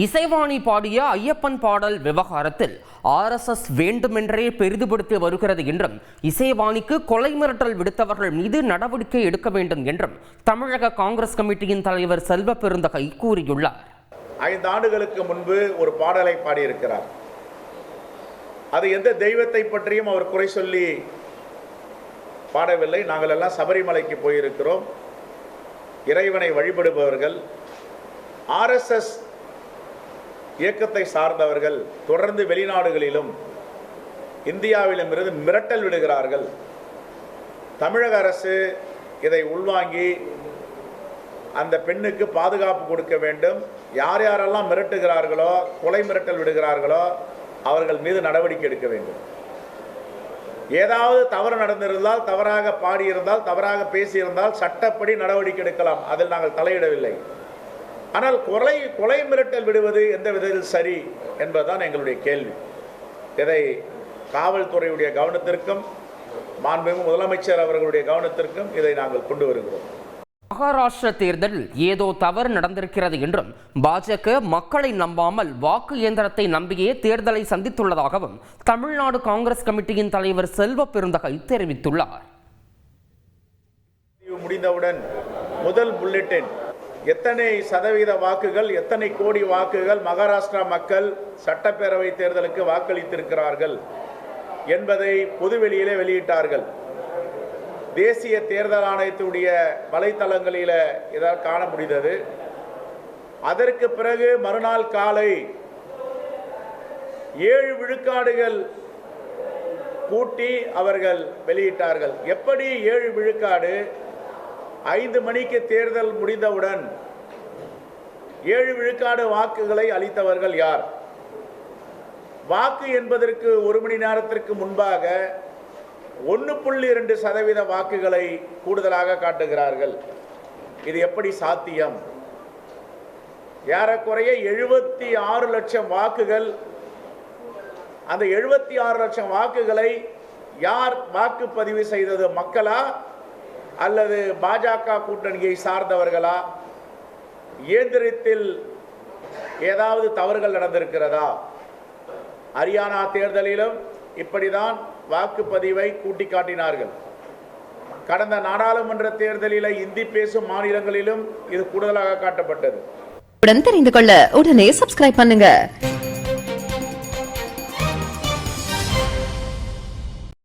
இசைவாணி பாடிய ஐயப்பன் பாடல் விவகாரத்தில் ஆர்எஸ்எஸ் வேண்டுமென்றே பெரிதுபடுத்தி வருகிறது என்றும் இசைவாணிக்கு கொலை மிரட்டல் விடுத்தவர்கள் மீது நடவடிக்கை எடுக்க வேண்டும் என்றும் தமிழக காங்கிரஸ் கமிட்டியின் தலைவர் செல்வ பெருந்தகை கூறியுள்ளார். ஐந்து ஆண்டுகளுக்கு முன்பு ஒரு பாடலை பாடியிருக்கிறார். அது எந்த தெய்வத்தை பற்றியும் அவர் குறை சொல்லி பாடவில்லை. நாங்கள் எல்லாம் சபரிமலைக்கு போயிருக்கிறோம். இறைவனை வழிபடுபவர்கள் ஆர்எஸ்எஸ் இயக்கத்தை சார்ந்தவர்கள் தொடர்ந்து வெளிநாடுகளிலும் இந்தியாவிலும் இருந்து மிரட்டல் விடுகிறார்கள். தமிழக அரசு இதை உள்வாங்கி அந்த பெண்ணுக்கு பாதுகாப்பு கொடுக்க வேண்டும். யார் யாரெல்லாம் மிரட்டுகிறார்களோ கொலை மிரட்டல் விடுகிறார்களோ அவர்கள் மீது நடவடிக்கை எடுக்க வேண்டும். ஏதாவது தவறு நடந்திருந்தால் தவறாக பாடியிருந்தால் தவறாக பேசியிருந்தால் சட்டப்படி நடவடிக்கை எடுக்கலாம். அதில் நாங்கள் தலையிடவில்லை. ஆனால் கொலை கொலை மிரட்டல் விடுவது எந்த விதத்தில் சரி என்பதுதான் எங்களுடைய கேள்வி. இதை காவல்துறையுடைய கவனத்திற்கும் மாண்புமிகு முதலமைச்சர் அவர்களுடைய கவனத்திற்கும் இதை நாங்கள் கொண்டு வருகிறோம். மகாராஷ்டிர தேர்தலில் ஏதோ தவறு நடந்திருக்கிறது என்றும் பாஜக மக்களை நம்பாமல் வாக்கு இயந்திரத்தை நம்பியே தேர்தலை சந்தித்துள்ளதாகவும் தமிழ்நாடு காங்கிரஸ் கமிட்டியின் தலைவர் செல்வ பெருந்தகை தெரிவித்துள்ளார். முடிந்தவுடன் முதல் புல்லட்டின் எத்தனை சதவீத வாக்குகள் எத்தனை கோடி வாக்குகள் மகாராஷ்டிரா மக்கள் சட்டப்பேரவை தேர்தலுக்கு வாக்களித்திருக்கிறார்கள் என்பதை பொதுவெளியிலே வெளியிட்டார்கள். தேசிய தேர்தல் ஆணையத்துடைய வலைத்தளங்களில் இதால் காண முடிந்தது. அதற்கு பிறகு மறுநாள் காலை ஏழு விழுக்காடுகள் கூட்டி அவர்கள் வெளியிட்டார்கள். எப்படி ஏழு விழுக்காடு? ஐந்து மணிக்கு தேர்தல் முடிந்தவுடன் ஏழு விழுக்காடு வாக்குகளை அளித்தவர்கள் யார்? வாக்கு என்பதற்கு ஒரு மணி நேரத்திற்கு முன்பாக ஒன்று புள்ளி இரண்டு சதவீத வாக்குகளை கூடுதலாக காட்டுகிறார்கள். இது எப்படி சாத்தியம்? ஏறக்குறைய எழுபத்தி ஆறு லட்சம் வாக்குகள் அந்த எழுபத்தி ஆறு லட்சம் வாக்குகளை யார் வாக்குப்பதிவு செய்தது மக்களா? அல்லது பாஜக கூட்டணியை சார்ந்தவர்களா? இயந்திரத்தில் ஏதாவது தவறுகள் நடந்திருக்கிறதா? ஹரியானா தேர்தலிலும் இப்படிதான் வாக்குப்பதிவை கூட்டி காட்டினார்கள் கடந்த நாடாளுமன்ற தேர்தலில் இந்தி பேசும் மாநிலங்களிலும் இது கூடுதலாக காட்டப்பட்டது. உடன் தெரிந்து கொள்ள உடனே சப்ஸ்கிரைப் பண்ணுங்க.